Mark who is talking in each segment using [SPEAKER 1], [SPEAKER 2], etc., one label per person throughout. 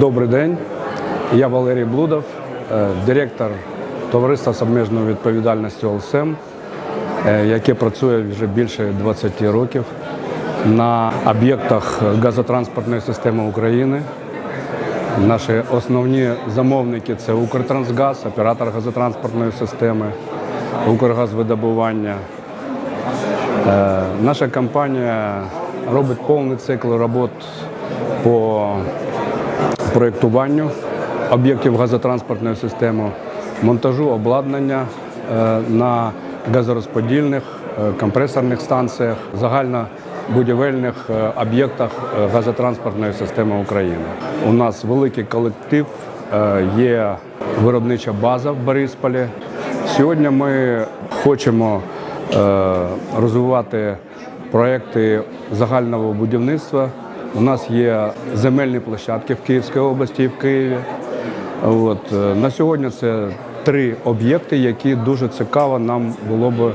[SPEAKER 1] Добрий день. Я Валерій Блудов, е, директор товариства з обмеженою відповідальністю ОЛСЕМ, е, яке працює вже більше 20 років на об'єктах газотранспортної системи України. Наші основні замовники це Укртрансгаз, оператор газотранспортної системи, Укргазвидобування. Е, Наша компанія робить повний цикл робот по проєктуванню об'єктів газотранспортної системи, монтажу обладнання е, на газорозподільних е, компресорних станціях, загальнобудівельних е, об'єктах газотранспортної системи України. У нас великий колектив, є виробнича база в Борисполі. Сьогодні ми хочемо розвивати проекти загального будівництва. У нас є земельні площадки в Київській області і в Києві. От, е, на сьогодні це три об'єкти, які дуже цікаво нам було б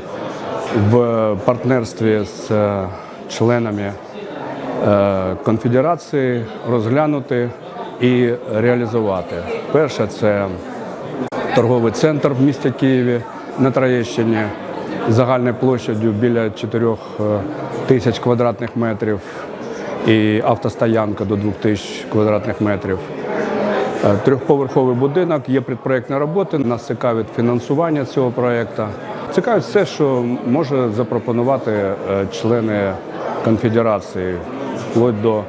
[SPEAKER 1] в партнерстві з е, членами е, конфедерації розглянути і реалізувати. Перше це торговий центр в місті Києві на Троєщині загальною площадю біля 4 тисяч квадратних метрів і автостоянка до 2 тисяч квадратних метрів. Е, Трьохповерховий будинок, є предпроєктні роботи. Нас цікавить фінансування цього проєкту. Цікавить все, що може запропонувати е, члени конфедерації, вплоть до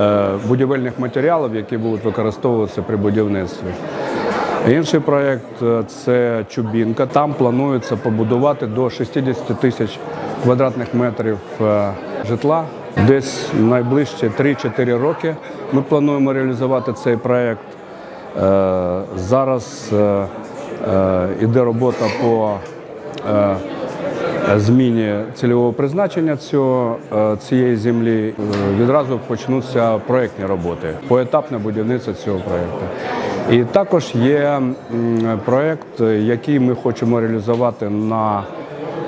[SPEAKER 1] е, будівельних матеріалів, які будуть використовуватися при будівництві. Інший проєкт це Чубінка. Там планується побудувати до 60 тисяч квадратних метрів житла. Десь найближчі 3-4 роки ми плануємо реалізувати цей проєкт. Е, Зараз е, е, іде робота по зміні цільового призначення цієї землі. Відразу почнуться проєктні роботи, поетапне будівництво цього проєкту. І також є проєкт, який ми хочемо реалізувати на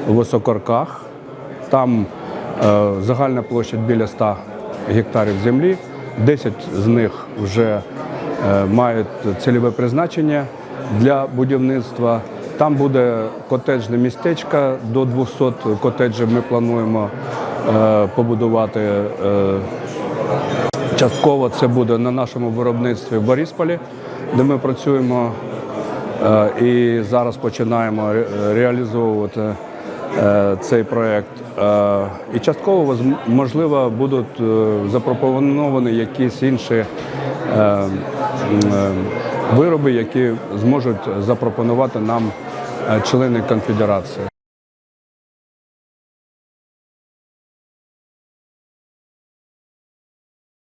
[SPEAKER 1] високорках. Там загальна площа біля 100 гектарів землі, 10 з них вже е, мають цільове призначення для будівництва. Там буде котеджне містечко, до 200 котеджів ми плануємо е, побудувати. е, Частково це буде на нашому виробництві в Борисполі, де ми працюємо е, і зараз починаємо реалізовувати е, цей проєкт. Е, І частково можливо будуть е, запропоновані якісь інші е, е, вироби, які зможуть запропонувати нам е, члени конфедерації.